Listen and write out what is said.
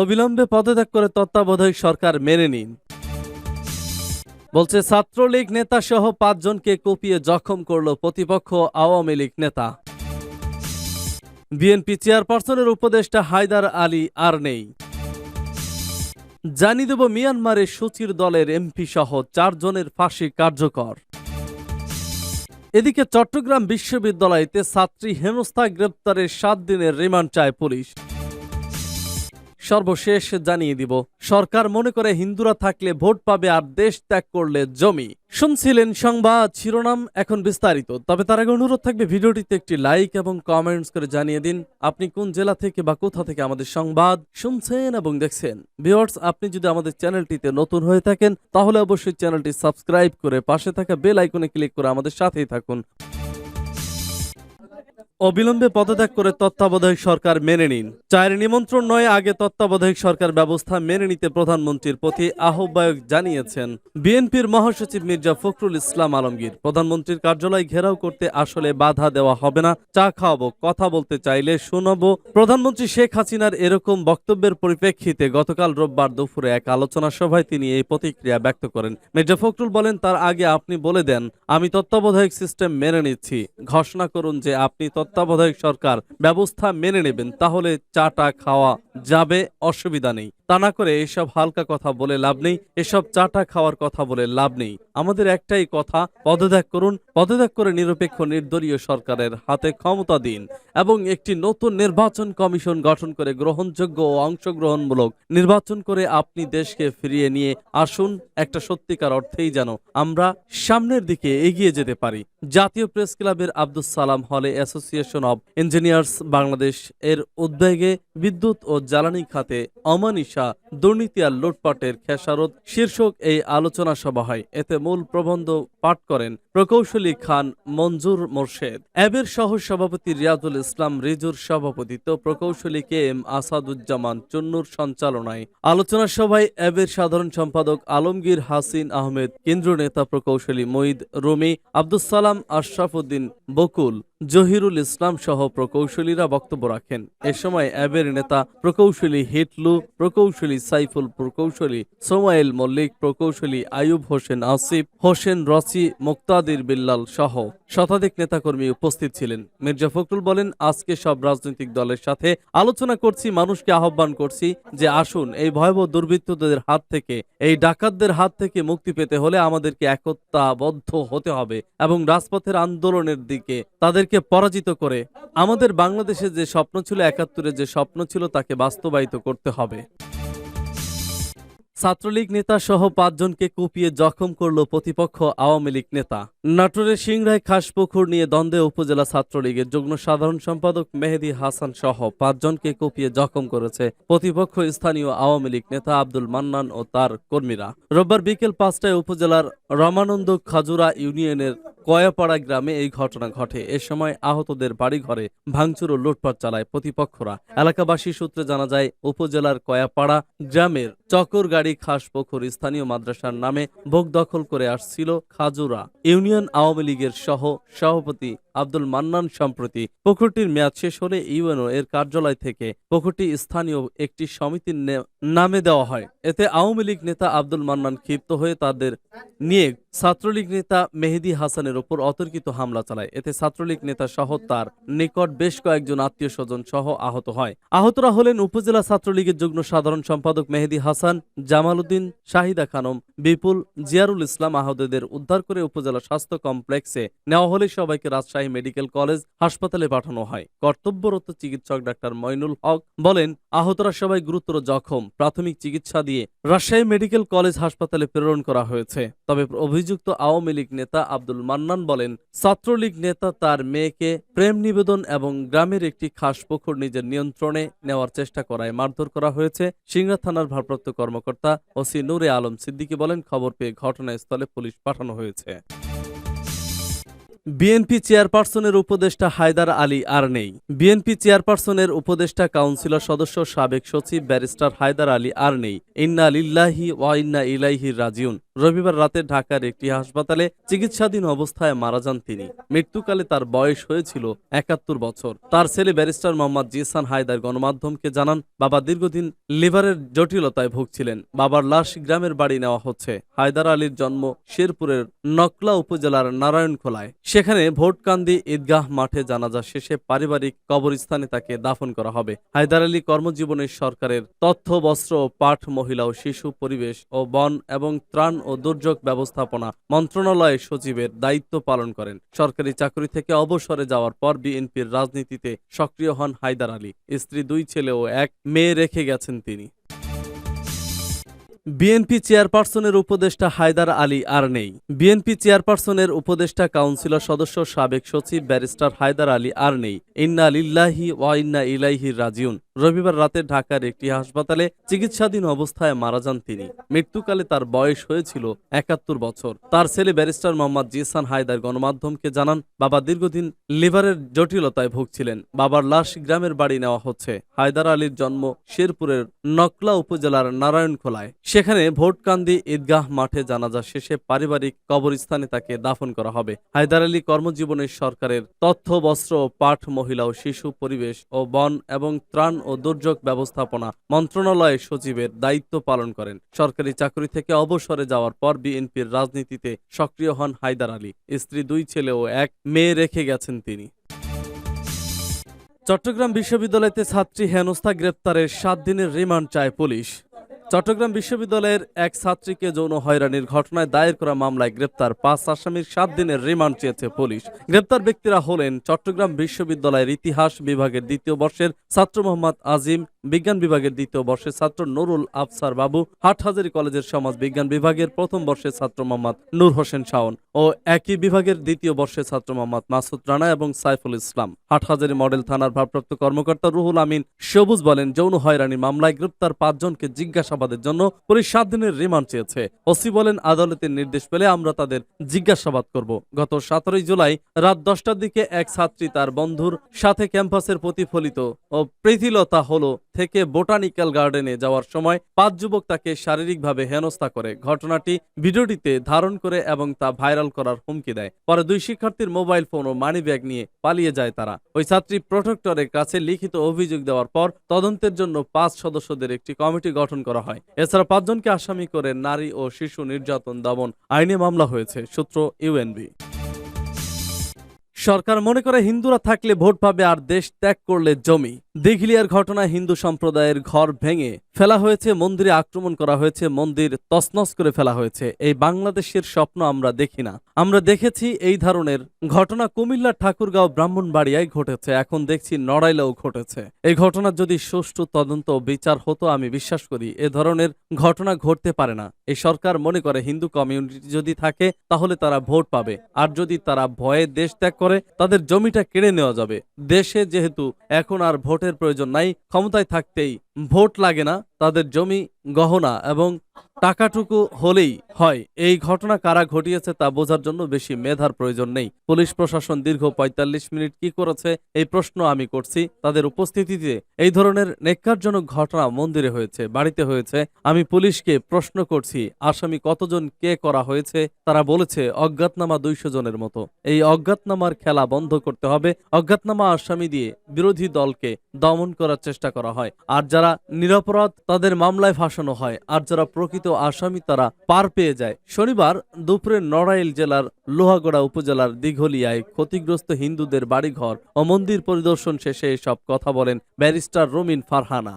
অবিলম্বে পদত্যাগ করে তত্ত্বাবধায়ক সরকার মেনে নিন। বলছে, ছাত্রলীগ নেতা সহ পাঁচজনকে কুপিয়ে জখম করল প্রতিপক্ষ আওয়ামী লীগ নেতা। বিএনপি চেয়ারপারসনের উপদেষ্টা হায়দার আলী আর নেই। জানিয়ে দেব, মিয়ানমারের সচির দলের এমপি সহ চারজনের ফাঁসি কার্যকর। এদিকে চট্টগ্রাম বিশ্ববিদ্যালয়তে ছাত্রী হেনস্থা গ্রেপ্তারের সাত দিনের রিমান্ড চায় পুলিশ। সর্বশেষ জানিয়ে দিব, সরকার মনে করে হিন্দুরা থাকলে ভোট পাবে আর দেশ ত্যাগ করলে জমি। শুনছিলেন সংবাদ শিরোনাম এখন বিস্তারিত, তবে তার আগে অনুরোধ থাকবে ভিডিওটিতে একটি লাইক এবং কমেন্টস করে জানিয়ে দিন, আপনি কোন জেলা থেকে বা কোথা থেকে আমাদের সংবাদ শুনছেন এবং দেখছেন। ভিউয়ার্স, আপনি যদি আমাদের চ্যানেলটিতে নতুন হয়ে থাকেন, তাহলে অবশ্যই চ্যানেলটি সাবস্ক্রাইব করে পাশে থাকা বেল আইকনে ক্লিক করে আমাদের সাথেই থাকুন। অবিলম্বে পদত্যাগ করে তত্ত্বাবধায়ক সরকার মেনে নিন। চায়ের নিমন্ত্রণ নয়, আগে তত্ত্বাবধায়ক সরকার ব্যবস্থা মেনে নিতে প্রধানমন্ত্রীর প্রতি আহ্বায়ক জানিয়েছেন বিএনপির মহাসচিব মির্জা ফখরুল ইসলাম আলমগীর। প্রধানমন্ত্রীর কার্যালয় ঘেরাও করতে আসলে বাধা দেওয়া হবে না, চা খাওয়াবো, কথা বলতে চাইলে শোনাবো। প্রধানমন্ত্রী শেখ হাসিনার এরকম বক্তব্যের পরিপ্রেক্ষিতে গতকাল রোববার দুপুরে এক আলোচনা সভায় তিনি এই প্রতিক্রিয়া ব্যক্ত করেন। মির্জা ফখরুল বলেন, তার আগে আপনি বলে দেন, আমি তত্ত্বাবধায়ক সিস্টেম মেনে নিচ্ছি। ঘোষণা করুন যে আপনি তত্ত্বাবধায়ক সরকার ব্যবস্থা মেনে নেবেন তাহলে চাটা খাওয়া যাবে অসুবিধা নেই। তা না করে এসব হালকা কথা বলে লাভ নেই, এসব চাটা খাওয়ার কথা বলে লাভ নেই। আমাদের একটাই কথা, পদত্যাগ করুন, পদত্যাগ করে নিরপেক্ষ নির্দলীয় সরকারের হাতে ক্ষমতা দিন এবং একটি নতুন নির্বাচন কমিশন গঠন করে গ্রহণযোগ্য ও অংশগ্রহণমূলক নির্বাচন করে আপনি দেশকে ফিরিয়ে নিয়ে আসুন। একটা সত্যিকার অর্থেই যেন আমরা সামনের দিকে এগিয়ে যেতে পারি। জাতীয় প্রেস ক্লাবের আব্দুস সালাম হলে অ্যাসোসিয়েশন অব ইঞ্জিনিয়ার্স বাংলাদেশ এর উদ্যোগে বিদ্যুৎ ও জ্বালানি খাতে অমানিসা একটা দুর্নীতি আর লুটপাটের খেসারত শীর্ষক এই আলোচনা সভা হয়। এতে মূল প্রবন্ধ পাঠ করেন প্রকৌশলী খান মঞ্জুর মোর্শেদ। অ্যাবের সহ সভাপতি রিয়াজুল ইসলাম রিজুর সভাপতিত্ব প্রকৌশলী কে এম আসাদুজ্জামান চুন্নুর সঞ্চালনায়। আলোচনা সভায় অ্যাবের সাধারণ সম্পাদক আলমগীর হাসিন আহমেদ, কেন্দ্রীয় নেতা প্রকৌশলী মঈদ রুমি, আব্দুস সালাম আশরাফুদ্দিন বকুল, জহিরুল ইসলাম সহ প্রকৌশলীরা বক্তব্য রাখেন। এ সময় অ্যাবের নেতা প্রকৌশলী হিটলু, প্রকৌশলী সাইফুল প্রকৌশলী, সোমাইল মল্লিক প্রকৌশলী, আয়ুব হোসেন আসিফ, হোসেন রসি মুক্তাদির বিল্লাল সহ শতাধিক নেতাকর্মী উপস্থিত ছিলেন। মির্জা ফখরুল বলেন, আজকে সব রাজনৈতিক দলের সাথে আলোচনা করছি, মানুষকে আহ্বান করছি যে আসুন, এই ভয়াবহ দুর্বৃত্তদের হাত থেকে, এই ডাকাতদের হাত থেকে মুক্তি পেতে হলে আমাদেরকে একতাবদ্ধ হতে হবে এবং রাজপথের আন্দোলনের দিকে তাদেরকে পরাজিত করে আমাদের বাংলাদেশে যে স্বপ্ন ছিল একাত্তরে যে স্বপ্ন ছিল, তাকে বাস্তবায়িত করতে হবে। ছাত্রলীগ নেতা সহ পাঁচজনকে কুপিয়ে জখম করল প্রতিপক্ষ আওয়ামী লীগ নেতা। নাটোরের সিংড়ায় খাসপুকুর নিয়ে দ্বন্দ্বে উপজেলা ছাত্রলীগের যুগ্ম সাধারণ সম্পাদক মেহেদি হাসান সহ পাঁচজনকে কুপিয়ে জখম করেছে প্রতিপক্ষ স্থানীয় আওয়ামী লীগ নেতা আব্দুল মান্নান ও তার কর্মীরা। রোববার বিকেল পাঁচটায় উপজেলার রমানন্দ খাজুরা ইউনিয়নের কয়াপাড়া গ্রামে এই ঘটনা ঘটে। এ সময় আহতদের বাড়িঘরে ভাঙচুর ও লুটপাট চালায় প্রতিপক্ষরা। এলাকাবাসী সূত্রে জানা যায়, উপজেলার কয়াপাড়া গ্রামের চকর গাড়ি খাস পুকুর স্থানীয় মাদ্রাসার নামে ভোগ দখল করে আসছিল খাজুরা। ইউনিয়ন আওয়ামী লীগের সহ সভাপতি আব্দুল মান্নান সম্প্রতি পুকুরটির মেয়াদ শেষ হলে ইউএনও এর কার্যালয় থেকে পুকুরটি স্থানীয় একটি সমিতির নামে দেওয়া হয়। এতে আওয়ামী লীগ নেতা আব্দুল মান্নান ক্ষিপ্ত হয়ে তাদের নিয়ে ছাত্রলীগ নেতা মেহেদি হাসানের ওপর অতর্কিত হামলা চালায়। এতে ছাত্রলীগ নেতা সহ তার নিকট বেশ কয়েকজন আত্মীয় স্বজন সহ আহত হয়। আহতরা হলেন উপজেলা ছাত্রলীগের যুগ্ম সাধারণ সম্পাদক মেহেদি হাসান, জামাল উদ্দিন, শাহিদা খানম, বিপুল, জিয়ারুল ইসলাম আহতদের উদ্ধার করে উপজেলা স্বাস্থ্য কমপ্লেক্সে নেওয়া হলে সবাইকে রাজশাহী মেডিকেল কলেজ হাসপাতালে পাঠানো হয়। কর্তব্যরত চিকিৎসক ডাক্তার মইনুল হক বলেন, আহতরা সবাই গুরুতর জখম। প্রাথমিক চিকিৎসা দিয়ে রাজশাহী মেডিকেল কলেজ হাসপাতালে প্রেরণ করা হয়েছে। তবে অভিযুক্ত আওয়ামী লীগ নেতা আব্দুল মান্নান বলেন, ছাত্রলীগ নেতা তার মেয়েকে প্রেম নিবেদন এবং গ্রামের একটি খাস পুকুর নিজের নিয়ন্ত্রণে নেওয়ার চেষ্টা করায় মারধর করা হয়েছে। সিংড়া থানার ভারপ্রাপ্ত কর্মকর্তা ওসি নূরে আলম সিদ্দিকী বলেন, খবর পেয়ে ঘটনাস্থলে পুলিশ পাঠানো হয়েছে। বিএনপি চেয়ারপারসনের উপদেষ্টা হায়দার আলী আর নেই। বিএনপি চেয়ারপারসনের উপদেষ্টা কাউন্সিলর সদস্য সাবেক সচিব ব্যারিস্টার হায়দার আলী আর নেই। ইন্না লিল্লাহি ওয়া ইন্না ইলাইহি রাজিউন। রবিবার রাতে ঢাকার একটি হাসপাতালে চিকিৎসাধীন অবস্থায় মারা যান তিনি। মৃত্যুকালে তার বয়স হয়েছিল একাত্তর বছর। তার ছেলে ব্যারিস্টার মোহাম্মদ জিসান হায়দার গণমাধ্যমকে জানান, বাবা দীর্ঘদিন লিভারের জটিলতায় ভুগছিলেন। বাবার লাশ গ্রামের বাড়ি নেওয়া হচ্ছে। হায়দার আলীর জন্ম শেরপুরের নকলা উপজেলার নারায়ণখোলায়। সেখানে ভোটকান্দি ঈদগাহ মাঠে জানাজা শেষে পারিবারিক কবরস্থানে তাকে দাফন করা হবে। হায়দার আলী কর্মজীবনের সরকারের তথ্য, বস্ত্র পাঠ মহিলা ও শিশু পরিবেশ ও বন এবং ত্রাণ ও দুর্যোগ ব্যবস্থাপনা মন্ত্রণালয়ের সচিবের দায়িত্ব পালন করেন। সরকারি চাকরি থেকে অবসরে যাওয়ার পর বিএনপির রাজনীতিতে সক্রিয় হন হায়দার আলী। স্ত্রী, দুই ছেলে ও এক মেয়ে রেখে গেছেন তিনি। বিএনপি চেয়ারপারসনের উপদেষ্টা হায়দার আলী আর নেই। বিএনপি চেয়ারপারসনের উপদেষ্টা কাউন্সিলর সদস্য সাবেক সচিব ব্যারিস্টার হায়দার আলী আর নেই। ইন্না লিল্লাহি ওয়া ইন্না ইলাইহি রাজিউন। রবিবার রাতে ঢাকার একটি হাসপাতালে চিকিৎসাধীন অবস্থায় মারা যান তিনি। মৃত্যুকালে তার বয়স হয়েছিল একাত্তর বছর। তার ছেলে ব্যারিস্টার মোহাম্মদ জিসান হায়দার গণমাধ্যমকে জানান, বাবা দীর্ঘদিন লিভারের জটিলতায় ভুগছিলেন। বাবার লাশ গ্রামের বাড়ি নেওয়া হচ্ছে। হায়দার আলীর জন্ম শেরপুরের নকলা উপজেলার নারায়ণখোলায়। সেখানে ভোটকান্দি ঈদগাহ মাঠে জানাজা শেষে পারিবারিক কবরস্থানে তাকে দাফন করা হবে। হায়দার আলী কর্মজীবনের সরকারের তথ্য, বস্ত্র পাঠ মহিলা ও শিশু, পরিবেশ ও বন এবং ত্রাণ ও দুর্যোগ ব্যবস্থাপনা মন্ত্রণালয়ের সচিবের দায়িত্ব পালন করেন। সরকারি চাকরি থেকে অবসরে যাওয়ার পর বিএনপির রাজনীতিতে সক্রিয় হন হায়দার আলী। স্ত্রী, দুই ছেলে ও এক মেয়ে রেখে গেছেন তিনি। চট্টগ্রাম বিশ্ববিদ্যালয়তে ছাত্রী হেনস্থা গ্রেপ্তারের সাত দিনের রিমান্ড চায় পুলিশ। চট্টগ্রাম বিশ্ববিদ্যালয়ের এক ছাত্রীকে যৌন হয়রানির ঘটনায় দায়ের করা মামলায় গ্রেপ্তার পাঁচ আসামির সাত দিনের রিমান্ড চেয়েছে পুলিশ। গ্রেপ্তার ব্যক্তিরা হলেন চট্টগ্রাম বিশ্ববিদ্যালয়ের ইতিহাস বিভাগের দ্বিতীয় বর্ষের ছাত্র মোহাম্মদ আজিম, বিজ্ঞান বিভাগের দ্বিতীয় বর্ষের ছাত্র নুরুল আফসার বাবু, হাটহাজারী কলেজের সমাজ বিজ্ঞান বিভাগের প্রথম বর্ষের ছাত্র মোহাম্মদ নূর হোসেন শাওন ও একই বিভাগের দ্বিতীয় বর্ষের ছাত্র মোহাম্মদ মাসুদ রানা এবং সাইফুল ইসলাম। হাটহাজারী মডেল থানার ভারপ্রাপ্ত কর্মকর্তা রুহুল আমিন সবুজ বলেন, যৌন হয়রানি মামলায় গ্রেপ্তার পাঁচজনকে জিজ্ঞাসাবাদের জন্য পুলিশ সাত দিনের রিমান্ড চেয়েছে। ওসি বলেন, আদালতের নির্দেশ পেলে আমরা তাদের জিজ্ঞাসাবাদ করব। গত সতেরোই জুলাই রাত দশটার দিকে এক ছাত্রী তার বন্ধুর সাথে ক্যাম্পাসের প্রতিফলিত ও প্রীতিলতা হলো থেকে বোটানিক্যাল গার্ডেনে যাওয়ার সময় পাঁচ যুবক তাকে শারীরিকভাবে হেনস্থা করে। ঘটনাটি ভিডিওটিতে ধারণ করে এবং তা ভাইরাল করার হুমকি দেয়। পরে দুই শিক্ষার্থীর মোবাইল ফোন ও মানি ব্যাগ নিয়ে পালিয়ে যায় তারা। ওই ছাত্রী প্রোটেক্টরের কাছে লিখিত অভিযোগ দেওয়ার পর তদন্তের জন্য পাঁচ সদস্যদের একটি কমিটি গঠন করা হয়। এছাড়া পাঁচজনকে আসামি করে নারী ও শিশু নির্যাতন দমন আইনে মামলা হয়েছে সূত্র ইউএনবি। সরকার মনে করে হিন্দুরা থাকলে ভোট পাবে আর দেশ ত্যাগ করলে জমি। দিঘলিয়ার ঘটনায় হিন্দু সম্প্রদায়ের ঘর ভেঙে ফেলা হয়েছে, মন্দিরে আক্রমণ করা হয়েছে, মন্দির তছনছ করে ফেলা হয়েছে। এই বাংলাদেশের স্বপ্ন আমরা দেখি না। আমরা দেখেছি এই ধরনের ঘটনা কুমিল্লার ঠাকুরগাঁও ব্রাহ্মণবাড়িয়ায় ঘটেছে। এখন দেখছি নড়াইলেও ঘটেছে। এই ঘটনার যদি সুষ্ঠু তদন্ত বিচার হতো, আমি বিশ্বাস করি এ ধরনের ঘটনা ঘটতে পারে না। এই সরকার মনে করে হিন্দু কমিউনিটি যদি থাকে, তাহলে তারা ভোট পাবে। আর যদি তারা ভয়ে দেশ ত্যাগ করে তাদের জমিটা কেড়ে নেওয়া যাবে। দেশে যেহেতু এখন আর ভোটের প্রয়োজন নাই, ক্ষমতায় থাকতেই ভোট লাগে না, তাদের জমি, গহনা এবং টাকাটুকু হলেই হয়। এই ঘটনা কারা ঘটিয়েছে তা বোঝার জন্য বেশি মেধার প্রয়োজন নেই। পুলিশ প্রশাসন দীর্ঘ ৪৫ মিনিট কি করেছে, এই প্রশ্ন আমি করছি। তাদের উপস্থিতিতে এই ধরনের নেককারজনক ঘটনা মন্দিরে হয়েছে, বাড়িতে হয়েছে। আমি পুলিশকে প্রশ্ন করছি, আসামি কতজন, কে করা হয়েছে? তারা বলেছে, অজ্ঞাতনামা দুইশো জনের মতো। এই অজ্ঞাতনামার খেলা বন্ধ করতে হবে। অজ্ঞাতনামা আসামি দিয়ে বিরোধী দলকে দমন করার চেষ্টা করা হয়। আর যারা নিরপরাধ, তাদের মামলায় ফাঁসানো হয়। আর যারা প্রকৃত আসামি তারা পার পেয়ে যায়। শনিবার দুপুরে নড়াইল জেলার লোহাগড়া উপজেলার দিঘলিয়ায় ক্ষতিগ্রস্ত হিন্দুদের বাড়িঘর ও মন্দির পরিদর্শন শেষে এসব কথা বলেন ব্যারিস্টার রমিন ফারহানা।